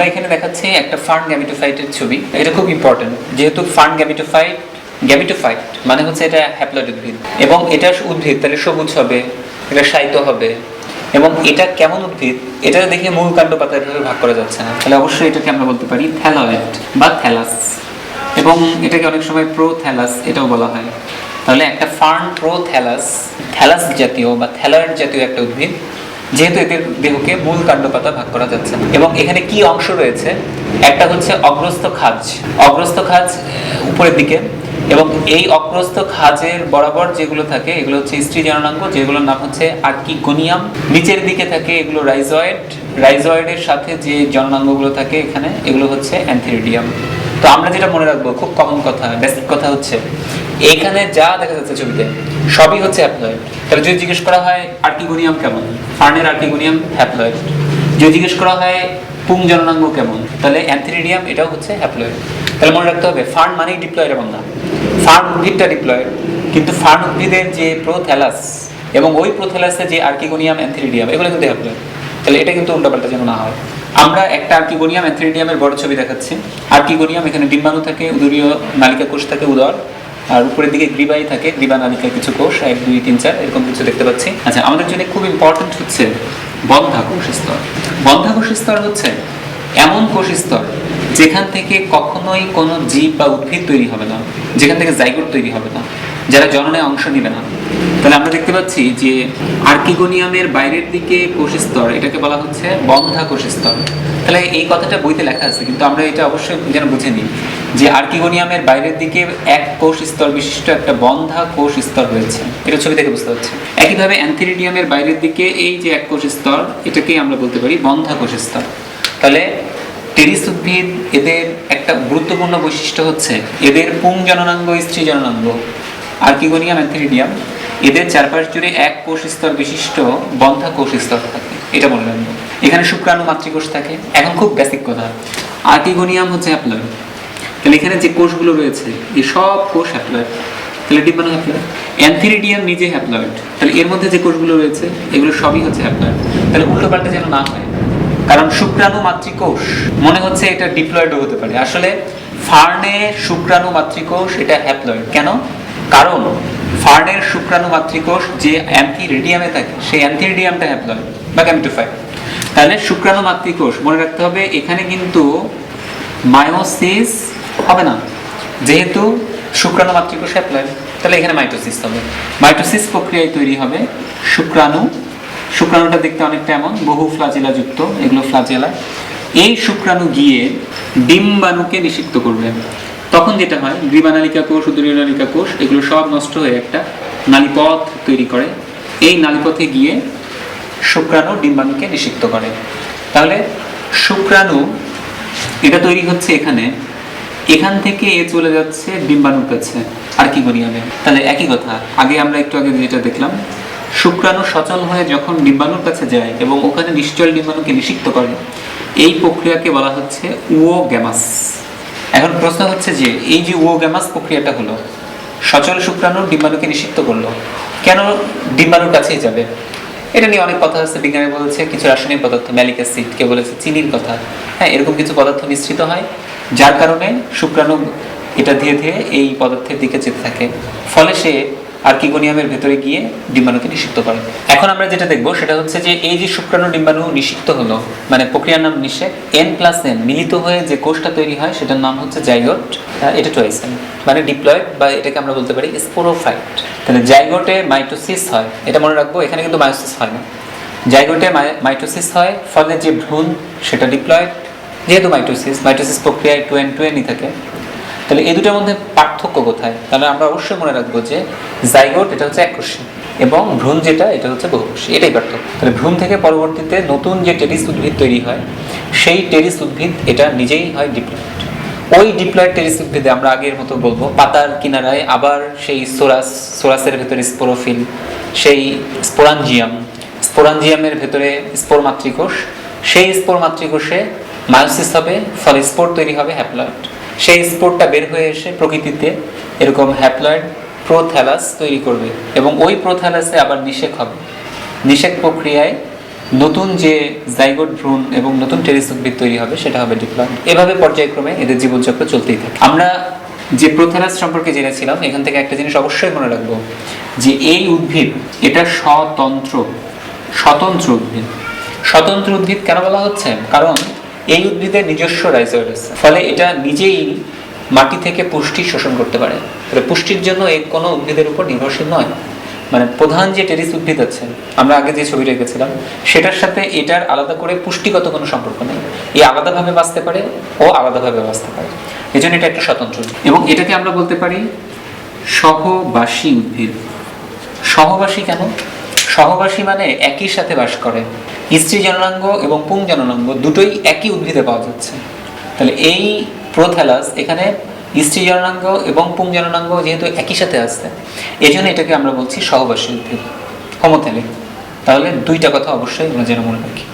আমরা এখানে দেখাচ্ছি একটা ফার্ন গ্যামিটোফাইটের ছবি। এটা খুব ইম্পর্টেন্ট যেহেতু ফার্ন গ্যামিটোফাইট গ্যামিটোফাইট মানে হচ্ছে এটা হ্যাপ্লয়েড উদ্ভিদ। এবং এটা উদ্ভিদ, তাহলে সবুজ হবে, এটা সাহিত্য হবে। এবং এটা কেমন উদ্ভিদ, এটা দেখে মূল কাণ্ড পাতা এভাবে ভাগ করা যাচ্ছে না। তাহলে অবশ্যই এটাকে আমরা বলতে পারি থ্যালয়েড বা থ্যালাস এবং এটাকে অনেক সময় প্রো থ্যালাস এটাও বলা হয়। তাহলে একটা ফার্ন প্রো থ্যালাস থ্যালাস জাতীয় বা থ্যালয়েড জাতীয় একটা উদ্ভিদ। যেহেতু এদের দেহকে মূল কাণ্ডপাতা ভাগ করা যাচ্ছে। এবং এখানে কি অংশ রয়েছে? একটা হচ্ছে অগ্রস্ত খাজ। অগ্রস্ত খাজ উপরের দিকে। এবং এই অগ্রস্ত খাজের বরাবর যেগুলো থাকে, এগুলো হচ্ছে স্ত্রী জননাঙ্গ, যেগুলোর নাম হচ্ছে আর্কিগোনিয়াম। নিচের দিকে থাকে এগুলো রাইজয়েড রাইজয়েডের সাথে যে জননাঙ্গগুলো থাকে এখানে, এগুলো হচ্ছে অ্যান্থেরিডিয়াম। তো আমরা যেটা মনে রাখব, খুব কমন কথা বেসিক কথা হচ্ছে এখানে যা দেখা যাচ্ছে ছবিতে, সবই হচ্ছে হ্যাপ্লয়েড তাহলে যদি জিজ্ঞেস করা হয়, আর্কিগোনিয়াম কেমন? ফার্নের আর্কিগোনিয়াম হ্যাপ্লয়েড যদি জিজ্ঞেস করা হয়, পুং জননাঙ্গ কেমন? তাহলে অ্যান্থেরিডিয়াম এটাও হচ্ছে হ্যাপ্লয়েড তাহলে মনে রাখতে হবে, ফার্ন মানেই ডিপ্লয়েড এবং না। ফার্ন উদ্ভিদটা ডিপ্লয়েড কিন্তু ফার্ন উদ্ভিদের যে প্রোথ্যালাস এবং ওই প্রোথ্যালাসে যে আর্কিগোনিয়াম অ্যান্থেরিডিয়াম এগুলো কিন্তু হ্যাপ্লয়েড তাহলে এটা কিন্তু উল্টাপাল্টা যেন না হয়। আমরা একটা আর্কিগোনিয়াম অ্যান্থেরিডিয়ামের বড় ছবি দেখাচ্ছি। আর্কিগোনিয়াম এখানে ডিম্বাণু থাকে, উদরীয় নালিকা কোষ থাকে, উদর। আর উপরের দিকে গ্রীবাই থাকে, গ্রীবা নালিকা কিছু কোষ, এক, দুই, তিন, চার, এরকম কিছু দেখতে পাচ্ছি। আচ্ছা আমাদের জন্য খুব ইম্পর্টেন্ট হচ্ছে বন্ধাকোষ স্তর। বন্ধাকোষ স্তর হচ্ছে এমন কোষ স্তর যেখান থেকে কখনোই কোনো জীব বা উদ্ভিদ তৈরি হবে না, যেখান থেকে জাইগোট তৈরি হবে না, যারা জননে অংশ নেবে না। তাহলে আমরা দেখতে পাচ্ছি যে আর্কিগোনিয়ামের বাইরের দিকে কোষ স্তর এটাকে বলা হচ্ছে বন্ধা কোষ স্তর তাহলে এই কথাটা বইতে লেখা আছে, কিন্তু আমরা এটা অবশ্যই যেন বুঝে নিই যে আর্কিগোনিয়ামের বাইরের দিকে এক কোষ স্তর বিশিষ্ট একটা বন্ধা কোষ স্তর রয়েছে। এটা ছবি থেকে বুঝতে পারছি একইভাবে অ্যান্থিরিডিয়ামের বাইরের দিকে এই যে এক কোষ স্তর এটাকেই আমরা বলতে পারি বন্ধা কোষ স্তর তাহলে টেরিস উদ্ভিদ এদের একটা গুরুত্বপূর্ণ বৈশিষ্ট্য হচ্ছে, এদের পুং জননাঙ্গ স্ত্রী জননাঙ্গ আর্কিগোনিয়াম, অ্যান্থেরিডিয়াম এদের চারপাশ জুড়ে এক কোষ স্তর বিশিষ্ট বন্ধা কোষ স্তর থাকে। এটা মনে রাখব এখানে শুক্রাণু মাতৃকোষ থাকে। এখন খুব বেসিক কথা। আর্কিগোনিয়াম হচ্ছে হ্যাপ্লয়েড তাহলে এখানে যে কোষগুলো রয়েছে, এই সব কোষ হ্যাপ্লয়েড তাহলে হ্যাপ্লয়েড অ্যান্থেরিডিয়াম নিজে তাহলে এর মধ্যে যে কোষগুলো রয়েছে, এগুলো সবই হচ্ছে হ্যাপ্লয়েড তাহলে উল্টো পাল্টা যেন না হয়, কারণ শুক্রাণু মাতৃকোষ মনে হচ্ছে এটা ডিপ্লয়েডও হতে পারে। আসলে ফার্নে শুক্রাণু মাতৃকোষ এটা হ্যাপ্লয়েড কেন? কারণ ফার্নের শুক্রাণু মাতৃকোষ যে অ্যান্থিরিডিয়ামে থাকে, সেই অ্যান্থিরিডিয়ামটা হ্যাপ্লয়েড বা ক্যামিটোফাইড তাহলে শুক্রাণু মাতৃকোষ, মনে রাখতে হবে এখানে কিন্তু মায়োসিস হবে না। যেহেতু শুক্রাণু মাতৃকোষ হ্যাপ্লয়েড তাহলে এখানে মাইটোসিস হবে। মাইটোসিস প্রক্রিয়ায় তৈরি হবে শুক্রাণু। শুক্রাণুটা দেখতে অনেকটা এমন, বহু ফ্লাজেলা যুক্ত, এগুলো ফ্লাজেলা। এই শুক্রাণু গিয়ে ডিম্বাণুকে নিষিক্ত করবে। তখন যেটা হয়, গ্রীবানালিকা কোষ উদরীয় নালিকা কোষ, এগুলো সব নষ্ট হয়ে একটা নালীপথ তৈরি করে। এই নালীপথে গিয়ে শুক্রাণু ডিম্বাণুকে নিষিক্ত করে। তাহলে শুক্রাণু এটা তৈরি হচ্ছে এখানে। এখান থেকে এ চলে যাচ্ছে ডিম্বাণুর কাছে আর কি আমি তাহলে একই কথা। আগে আমরা একটু আগে যেটা দেখলাম, শুক্রাণু সচল হয়ে যখন ডিম্বাণুর কাছে যায় এবং ওখানে নিশ্চল ডিম্বাণুকে নিষিক্ত করে, এই প্রক্রিয়াকে বলা হচ্ছে উও গ্যামাস। এখন প্রশ্ন হচ্ছে যে, এই যে ওগ্যামাস গ্যামাস প্রক্রিয়াটা হলো, সচল শুক্রাণু ডিম্বাণুকে নিষিদ্ধ করল, কেন ডিম্বাণুর কাছেই যাবে? এটা নিয়ে অনেক কথা আছে, বিজ্ঞানে বলেছে, কিছু রাসায়নিক পদার্থ, ম্যালিক অ্যাসিড, কে বলেছে, চিনির কথা। হ্যাঁ এরকম কিছু পদার্থ মিশ্রিত হয়, যার কারণে শুক্রাণু এটা ধীরে ধীরে এই পদার্থের দিকে যেতে থাকে। ফলে সে আর্কিগোনিয়ামের ভেতরে গিয়ে ডিম্বাণুকে নিষিক্ত করে। এখন আমরা যেটা দেখব সেটা হচ্ছে যে এই যে শুক্রাণু ডিম্বাণু নিষিক্ত হলো মানে প্রক্রিয়ার নাম নিষেক এন প্লাস এন মিলিত হয়ে যে কোষটা তৈরি হয় সেটার নাম হচ্ছে জাইগোট এটা টোয়েসেন মানে ডিপ্লয়েড বা এটাকে আমরা বলতে পারি স্পোরোফাইট তাহলে জাইগোটে মাইটোসিস হয়, এটা মনে রাখব, এখানে কিন্তু মায়োসিস হয় না। জাইগোটে মাইটোসিস হয়, ফলে যে ভ্রূণ সেটা ডিপ্লয়েড যেহেতু মাইটোসিস মাইটোসিস প্রক্রিয়ায় টু এন টু এনই থাকে। তাহলে এই দুটোর মধ্যে পার্থক্য কোথায়? তাহলে আমরা অবশ্যই মনে রাখব যে জাইগোট এটা হচ্ছে এককোষী এবং ভ্রূণ যেটা, এটা হচ্ছে বহুকোষী। এটাই পার্থক্য। তাহলে ভ্রূণ থেকে পরবর্তীতে নতুন যে টেরিস উদ্ভিদ তৈরি হয়, সেই টেরিস উদ্ভিদ এটা নিজেই হয় ডিপ্লয়েড। ওই ডিপ্লয়েড টেরিস উদ্ভিদে আমরা আগের মতো বলব, পাতার কিনারায় আবার সেই সোরাস, সোরাসের ভেতরে স্পোরোফিল, সেই স্পোরাঞ্জিয়াম, স্পোরাঞ্জিয়ামের ভেতরে স্পোর মাতৃকোষ সেই স্পোর মাতৃকোষে মায়োসিস হবে, ফলে স্পোর তৈরি হবে হ্যাপ্লয়েড। সেই স্পোরটা বের হয়ে এসে প্রকৃতিতে এরকম হ্যাপ্লয়েড প্রোথ্যালাস তৈরি করবে এবং ওই প্রোথ্যালাসে আবার নিষেক হবে। নিষেক প্রক্রিয়ায় নতুন যে জাইগোড ভ্রূণ এবং নতুন টেরিস উদ্ভিদ তৈরি হবে, সেটা হবে ডিপ্লয়েড এভাবে পর্যায়ক্রমে এদের জীবনচক্র চলতেই থাকে। আমরা যে প্রোথেরাস সম্পর্কে জেনেছিলাম, এখান থেকে একটা জিনিস অবশ্যই মনে রাখব, যে এই উদ্ভিদ, এটা স্বতন্ত্র স্বতন্ত্র উদ্ভিদ। স্বতন্ত্র উদ্ভিদ কেন বলা হচ্ছে? কারণ এই উদ্ভিদের নিজস্ব রাইজোয়েড আছে। ফলে এটা নিজেই মাটি থেকে পুষ্টি শোষণ করতে পারে। তবে পুষ্টির জন্য এর কোনো উদ্ভিদের উপর নির্ভরশীল নয়। মানে প্রধান যে টেরিস উদ্ভিদ আছে, আমরা আগে যে ছবি রেখেছিলাম সেটার সাথে এটার আলাদা করে পুষ্টিগত কোনো সম্পর্ক নেই। এই আলাদাভাবে বাঁচতে পারে ও আলাদাভাবে বাঁচতে পারে। এই জন্য এটা একটা স্বতন্ত্র এবং এটাকে আমরা বলতে পারি সহবাসী উদ্ভিদ। সহবাসী কেন? সহবাসী মানে একই সাথে বাস করে। স্ত্রী জননাঙ্গ এবং পুং জননাঙ্গ দুটোই একই উদ্ভিদে পাওয়া যাচ্ছে। তাহলে এই প্রোথ্যালাস এখানে স্ত্রী জননাঙ্গ এবং পুং জননাঙ্গ যেহেতু একই সাথে আসছে এই জন্য এটাকে আমরা বলছি সহবাসী উদ্ভিদ। হোমোথ্যালিক তাহলে দুইটা কথা অবশ্যই আমরা যেন মনে রাখি।